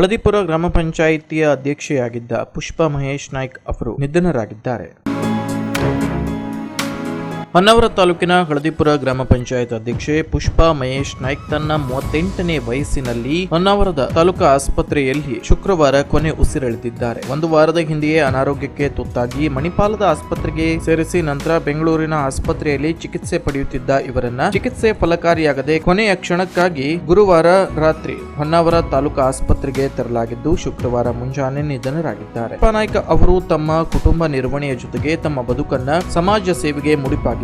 ಹಳದಿಪುರ ಗ್ರಾಮ ಪಂಚಾಯಿತಿಯ ಅಧ್ಯಕ್ಷೆಯಾಗಿದ್ದ ಪುಷ್ಪ ಮಹೇಶ್ ನಾಯ್ಕ್ ಅವರು ನಿಧನರಾಗಿದ್ದಾರೆ. ಹೊನ್ನಾವರ ತಾಲೂಕಿನ ಹಳದಿಪುರ ಗ್ರಾಮ ಪಂಚಾಯತ್ ಅಧ್ಯಕ್ಷೆ ಪುಷ್ಪಾ ಮಹೇಶ್ ನಾಯ್ಕ್ ತನ್ನ ಮೂವತ್ತೆಂಟನೇ ವಯಸ್ಸಿನಲ್ಲಿ ಹೊನ್ನಾವರದ ತಾಲೂಕಾ ಆಸ್ಪತ್ರೆಯಲ್ಲಿ ಶುಕ್ರವಾರ ಕೊನೆ ಉಸಿರೆಳೆದಿದ್ದಾರೆ. ಒಂದು ವಾರದ ಹಿಂದೆಯೇ ಅನಾರೋಗ್ಯಕ್ಕೆ ತುತ್ತಾಗಿ ಮಣಿಪಾಲದ ಆಸ್ಪತ್ರೆಗೆ ಸೇರಿಸಿ ನಂತರ ಬೆಂಗಳೂರಿನ ಆಸ್ಪತ್ರೆಯಲ್ಲಿ ಚಿಕಿತ್ಸೆ ಪಡೆಯುತ್ತಿದ್ದ ಇವರನ್ನ ಚಿಕಿತ್ಸೆ ಫಲಕಾರಿಯಾಗದೆ ಕೊನೆಯ ಕ್ಷಣಕ್ಕಾಗಿ ಗುರುವಾರ ರಾತ್ರಿ ಹೊನ್ನಾವರ ತಾಲೂಕಾ ಆಸ್ಪತ್ರೆಗೆ ತರಲಾಗಿದ್ದು ಶುಕ್ರವಾರ ಮುಂಜಾನೆ ನಿಧನರಾಗಿದ್ದಾರೆ. ನಾಯ್ಕ ಅವರು ತಮ್ಮ ಕುಟುಂಬ ನಿರ್ವಹಣೆಯ ಜೊತೆಗೆ ತಮ್ಮ ಬದುಕನ್ನ ಸಮಾಜ ಸೇವೆಗೆ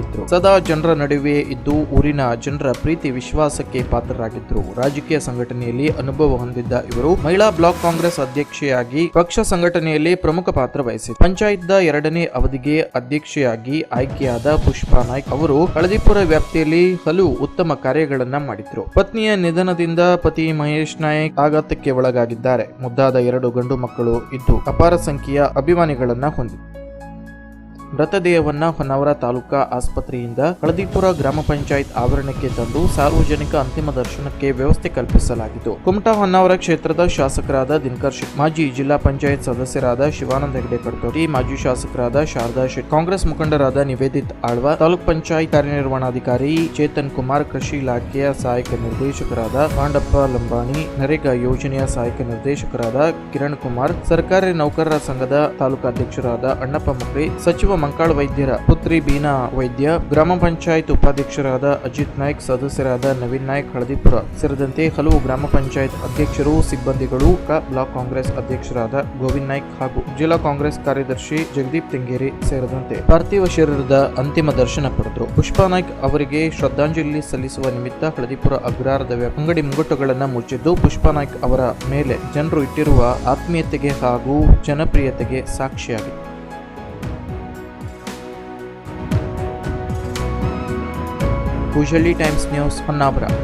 ಮುಡಿಪಾಗಿದ್ರು ಸದಾ ಜನರ ನಡುವೆ ಇದ್ದು ಊರಿನ ಜನರ ಪ್ರೀತಿ ವಿಶ್ವಾಸಕ್ಕೆ ಪಾತ್ರರಾಗಿದ್ದರು ರಾಜಕೀಯ ಸಂಘಟನೆಯಲ್ಲಿ ಅನುಭವ ಹೊಂದಿದ್ದ ಇವರು ಮಹಿಳಾ ಬ್ಲಾಕ್ ಕಾಂಗ್ರೆಸ್ ಅಧ್ಯಕ್ಷೆಯಾಗಿ, ಪಕ್ಷ ಸಂಘಟನೆಯಲ್ಲಿ ಪ್ರಮುಖ ಪಾತ್ರ ವಹಿಸಿದರು ಪಂಚಾಯತ್ನ ಎರಡನೇ ಅವಧಿಗೆ ಅಧ್ಯಕ್ಷೆಯಾಗಿ ಆಯ್ಕೆಯಾದ ಪುಷ್ಪಾ ನಾಯ್ಕ್ ಅವರು ಕಳದಿಪುರ ವ್ಯಾಪ್ತಿಯಲ್ಲಿ ಹಲವು ಉತ್ತಮ ಕಾರ್ಯಗಳನ್ನ ಮಾಡಿದ್ರು. ಪತ್ನಿಯ ನಿಧನದಿಂದ ಪತಿ ಮಹೇಶ್ ನಾಯ್ಕ್ ಆಘಾತಕ್ಕೆ ಒಳಗಾಗಿದ್ದಾರೆ. ಮುದ್ದಾದ ಎರಡು ಗಂಡು ಮಕ್ಕಳು ಇದ್ದು ಅಪಾರ ಸಂಖ್ಯೆಯ ಅಭಿಮಾನಿಗಳನ್ನ ಹೊಂದಿದ್ದಾರೆ. ಮೃತದೇಹವನ್ನ ಹೊನ್ನಾವರ ತಾಲೂಕಾ ಆಸ್ಪತ್ರೆಯಿಂದ ಹಳದಿಪುರ ಗ್ರಾಮ ಪಂಚಾಯತ್ ಆವರಣಕ್ಕೆ ತಂದು ಸಾರ್ವಜನಿಕ ಅಂತಿಮ ದರ್ಶನಕ್ಕೆ ವ್ಯವಸ್ಥೆ ಕಲ್ಪಿಸಲಾಗಿತ್ತು. ಕುಮಟಾ ಹೊನ್ನಾವರ ಕ್ಷೇತ್ರದ ಶಾಸಕರಾದ ದಿನಕರ್ ಶೆಟ್ಟಿ ಮಾಜಿ ಜಿಲ್ಲಾ ಪಂಚಾಯತ್ ಸದಸ್ಯರಾದ ಶಿವಾನಂದ ಹೆಗಡೆ ಕಡ್ತೋರಿ ಮಾಜಿ ಶಾಸಕರಾದ ಶಾರದಾ ಶೆಟ್ಟಿ, ಕಾಂಗ್ರೆಸ್ ಮುಖಂಡರಾದ ನಿವೇದಿತ್ ಆಳ್ವ, ತಾಲೂಕ್ ಪಂಚಾಯತ್ ಕಾರ್ಯನಿರ್ವಹಣಾಧಿಕಾರಿ ಚೇತನ್ ಕುಮಾರ್, ಕೃಷಿ ಇಲಾಖೆಯ ಸಹಾಯಕ ನಿರ್ದೇಶಕರಾದ ಪಾಂಡಪ್ಪ ಲಂಬಾಣಿ, ನರೇಗಾ ಯೋಜನೆಯ ಸಹಾಯಕ ನಿರ್ದೇಶಕರಾದ ಕಿರಣ್ ಕುಮಾರ್, ಸರ್ಕಾರಿ ನೌಕರರ ಸಂಘದ ತಾಲೂಕಾಧ್ಯಕ್ಷರಾದ ಅಣ್ಣಪ್ಪ ಮುಕ್ರಿ, ಸಚಿವ ಮಂಕಾಳ್ ವೈದ್ಯರ ಪುತ್ರಿ ಬೀನಾ ವೈದ್ಯ, ಗ್ರಾಮ ಪಂಚಾಯತ್ ಉಪಾಧ್ಯಕ್ಷರಾದ ಅಜಿತ್ ನಾಯ್ಕ್, ಸದಸ್ಯರಾದ ನವೀನ್ ನಾಯ್ಕ್, ಹಳದಿಪುರ ಸೇರಿದಂತೆ ಹಲವು ಗ್ರಾಮ ಪಂಚಾಯತ್ ಅಧ್ಯಕ್ಷರು, ಸಿಬ್ಬಂದಿಗಳು ಬ್ಲಾಕ್ ಕಾಂಗ್ರೆಸ್ ಅಧ್ಯಕ್ಷರಾದ ಗೋವಿಂದ್ ನಾಯ್ಕ್ ಹಾಗೂ ಜಿಲ್ಲಾ ಕಾಂಗ್ರೆಸ್ ಕಾರ್ಯದರ್ಶಿ ಜಗದೀಪ್ ತೆಂಗೇರಿ ಸೇರಿದಂತೆ ಪಾರ್ಥಿವ ಶರೀರದ ಅಂತಿಮ ದರ್ಶನ ಪಡೆದರು. ಪುಷ್ಪಾ ನಾಯ್ಕ್ ಅವರಿಗೆ ಶ್ರದ್ಧಾಂಜಲಿ ಸಲ್ಲಿಸುವ ನಿಮಿತ್ತ ಹಳದಿಪುರ ಅಗ್ರಹಾರದ ವ್ಯಾಪ್- ಅಂಗಡಿ ಮುಂಗಟ್ಟುಗಳನ್ನು ಮುಚ್ಚಿದ್ದು, ಪುಷ್ಪಾ ನಾಯ್ಕ್ ಅವರ ಮೇಲೆ ಜನರು ಇಟ್ಟಿರುವ ಆತ್ಮೀಯತೆಗೆ ಹಾಗೂ ಜನಪ್ರಿಯತೆಗೆ ಸಾಕ್ಷಿಯಾಗಿದೆ ભુજલી ટાઈમ્સ ન્યૂઝ અનાબરા